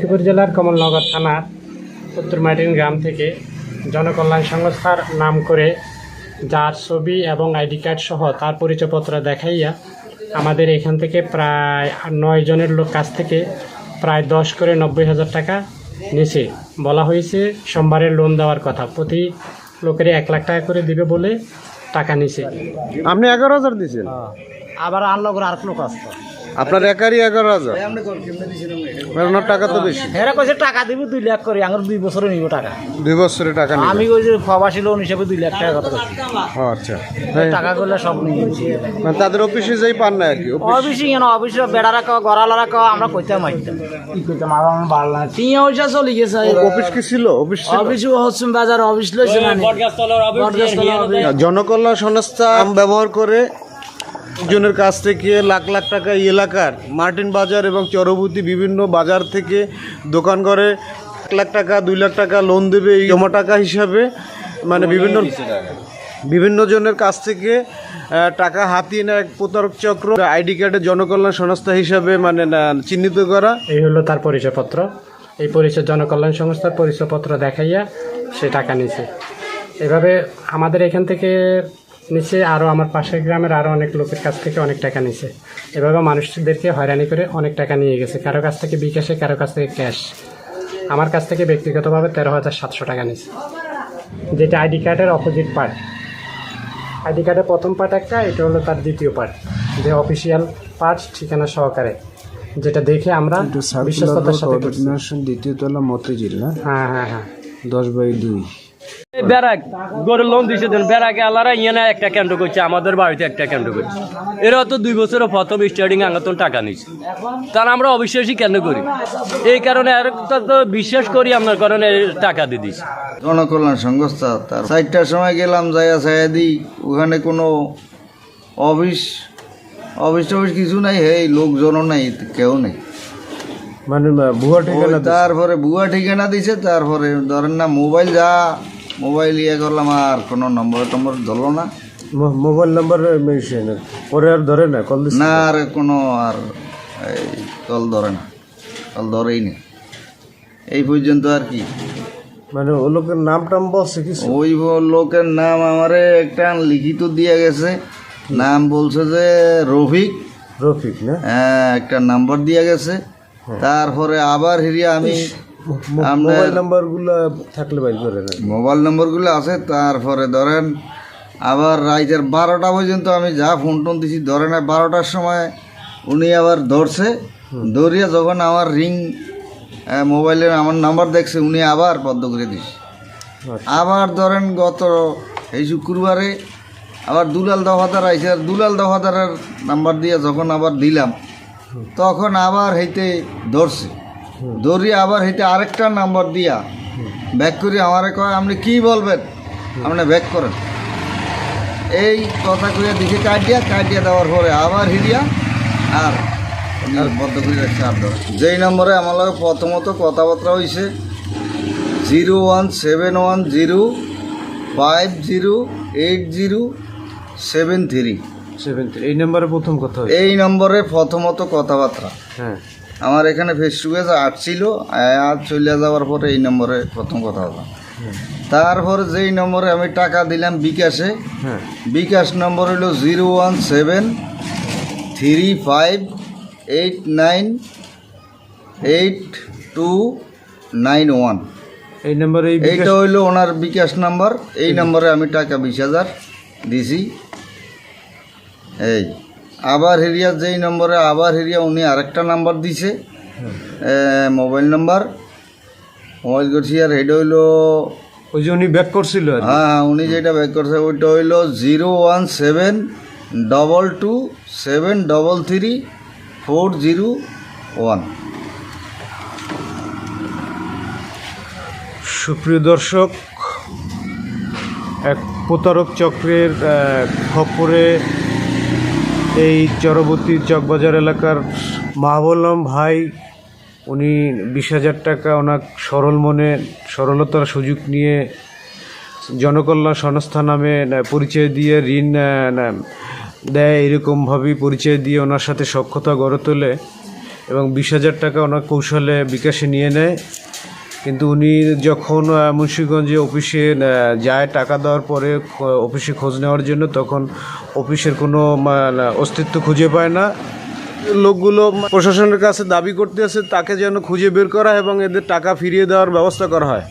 লক্ষ্মীপুর জেলার কমলনগর থানার উত্তর মার্টিন গ্রাম থেকে জনকল্যাণ সংস্থার নাম করে যার ছবি এবং আইডি কার্ড সহ তার পরিচয়পত্র দেখাইয়া আমাদের এখান থেকে প্রায় নয় জনের লোক কাছ থেকে প্রায় দশ করে নব্বই হাজার টাকা নিচে বলা হয়েছে সোমবারে লোন দেওয়ার কথা। প্রতি লোকের এক লাখ টাকা করে দিবে বলে টাকা নিছে আপনি এগারো হাজার দিয়েছেন? আবার আনলো করে আর লোক আসতো আপনার একারই এগারো হাজার? মানে ওনার টাকা তো বেশি। হেরা কইছে টাকা দিব দুই লাখ করে। আমার দুই বছরে নিব টাকা। দুই বছরে টাকা আমি ওই যে প্রবাসী লোন হিসেবে দুই লাখ টাকা কথা আচ্ছা। টাকা করলে সব নিয়ে মানে তাদের অফিসে যাই পান না আর কি? অফিসে কেন? অফিসে বেড়া রাখা গড়ালা রাখা আমরা কইতে মারতাম কি করতাম আর আমার ভালো লাগে তিন পয়সা চলে গেছে। অফিস কি ছিল? অফিস? অফিস হচ্ছে বাজার অফিস লইছে না জনকল্যাণ সংস্থা ব্যবহার করে জনের কাছ থেকে লাখ লাখ টাকা এই এলাকার মার্টিন বাজার এবং চরবতী বিভিন্ন বাজার থেকে দোকান করে এক লাখ টাকা দুই লাখ টাকা লোন দেবে এই জমা টাকা হিসাবে। মানে বিভিন্ন বিভিন্ন জনের কাছ থেকে টাকা হাতিয়ে নেয় এক প্রতারক চক্র। আইডি কার্ডের জনকল্যাণ সংস্থা হিসাবে মানে না, চিহ্নিত করা। এই হলো তার পরিচয়পত্র। এই পরিচয় জনকল্যাণ সংস্থার পরিচয়পত্র দেখাইয়া সে টাকা নিছে এভাবে আমাদের এখান থেকে নিচে আরও আমার পাশের গ্রামের আরও অনেক লোকের কাছ থেকে অনেক টাকা নিছে। এভাবে মানুষদেরকে হয়রানি করে অনেক টাকা নিয়ে গেছে। কারও কাছ থেকে বিকাশে কারও কাছ থেকে ক্যাশ। আমার কাছ থেকে ব্যক্তিগতভাবে তেরো হাজার সাতশো টাকা নিছে। যেটা আইডি কার্ডের অপোজিট পার্ট। আইডি কার্ডের প্রথম পার্ট একটা এটা হলো তার দ্বিতীয় পার্ট। যে অফিসিয়াল পার্ট ঠিকানা সহকারে। যেটা দেখে আমরা বিশ্বস্ততার সাথে করছি। দ্বিতীয় তলা মতিঝিল না? হ্যাঁ হ্যাঁ হ্যাঁ। দশ বাই দুই। ব্যারাক গরুর লোন দিছে দেন ব্যারাকে আলারা ইয়ে একটা কেন্দ্র করছে আমাদের বাড়িতে একটা কেন্দ্র করছে। এরা তো দুই বছরের প্রথম স্টার্টিং আঙাতন টাকা নিচ্ছে তার আমরা অবিশ্বাসী কেন করি? এই কারণে আর তো- বিশ্বাস করি আপনার কারণে টাকা দিয়ে দিচ্ছে জনকল্যাণ সংস্থা তার চারটার সময় গেলাম যাইয়া চাইয়া দিই ওখানে কোনো অফিস অফিস টফিস কিছু নাই হেই লোকজনও নাই কেউ নেই। মানে ভুয়া ঠিকানা তারপরে বুয়া ঠিকানা দিছে তারপরে ধরেন না মোবাইল যা মোবাইল ইয়ে করলাম আর কোনো নম্বর টম্বর ধরলো না। মোবাইল নাম্বার পরে আর ধরে না কল না আর কোনো আর এই কল ধরে না। কল ধরেই না এই পর্যন্ত আর কি। মানে ও লোকের নাম টাম বলছে কিছু? ওই লোকের নাম আমারে একটা লিখিত দিয়ে গেছে। নাম বলছে যে রফিক। রফিক না? হ্যাঁ একটা নাম্বার দিয়ে গেছে। তারপরে আবার হিরিয়া আমি মোবাইল নাম্বারগুলো থাকলে বাইর মোবাইল নম্বরগুলো আছে তারপরে ধরেন আবার রাইতের বারোটা পর্যন্ত আমি যা ফোন টোন দিছি ধরে না বারোটার সময় উনি আবার ধরছে ধরিয়া যখন আমার রিং মোবাইলের আমার নাম্বার দেখছে উনি আবার বদ্ধ করে দিছে। আবার ধরেন গত এই শুক্রবারে আবার দুলাল দফাদার আইসে আর দুলাল দফাদারের নাম্বার দিয়ে যখন আবার দিলাম তখন আবার হইতে ধরছে। ধরিয়ে আবার হেঁটে আরেকটা নাম্বার দিয়া। ব্যাক করি আমারে কয় আপনি কি বলবেন? আপনি ব্যাক করেন। এই কথা কইয়া দিকে কাটিয়া কাটিয়া দেওয়ার পরে আবার হিরিয়া আর বদ্ধ করে রাখছে আর। যেই নম্বরে আমার লগে প্রথমত কথাবার্তা হয়েছে zero one seven one zero five zero eight zero seven three. Seven three এই নাম্বারে প্রথম কথা এই নম্বরে প্রথমত কথাবার্তা। হ্যাঁ। আমার এখানে ফেসবুকে আসছিল আজ চলে যাওয়ার পরে এই নম্বরে প্রথম কথা হলো। তারপরে যেই নম্বরে আমি টাকা দিলাম বিকাশে হ্যাঁ। বিকাশ নম্বর হলো zero one seven three five eight nine eight two nine one. এই নাম্বারে এইটা হইল ওনার বিকাশ নাম্বার এই নম্বরে আমি টাকা বিশ হাজার দিছি। এই। আবার হেরিয়া যেই নম্বরে আবার হেরিয়া উনি আরেকটা নাম্বার দিছে। Mobile number. মোবাইল করছি আর এটা হইল ওই যে উনি ব্যাক করছিল হ্যাঁ হ্যাঁ উনি যেটা ব্যাক করছে ওইটা হইল zero one seven double two seven double three four zero one. সুপ্রিয় দর্শক এক প্রতারক চক্রের আহ, খপ্পরে এই চরবতী চকবাজার এলাকার মাহবুল্লাম ভাই, উনি বিশ হাজার টাকা ওনার সরল মনে, সরলতার সুযোগ নিয়ে জনকল্যাণ সংস্থা নামে পরিচয় দিয়ে ঋণ দেয় এরকমভাবেই পরিচয় দিয়ে ওনার সাথে সক্ষতা গড়ে তোলে এবং বিশ হাজার টাকা ওনার কৌশলে বিকাশে নিয়ে নেয়। কিন্তু উনি যখন মুন্সিগঞ্জে অফিসে যায় টাকা দেওয়ার পরে অফিসে খোঁজ নেওয়ার জন্য, তখন অফিসের কোনো অস্তিত্ব খুঁজে পায় না। লোকগুলো প্রশাসনের কাছে দাবি করতে আছে, তাকে যেন খুঁজে বের করা এবং এদের টাকা ফিরিয়ে দেওয়ার ব্যবস্থা করা হয়।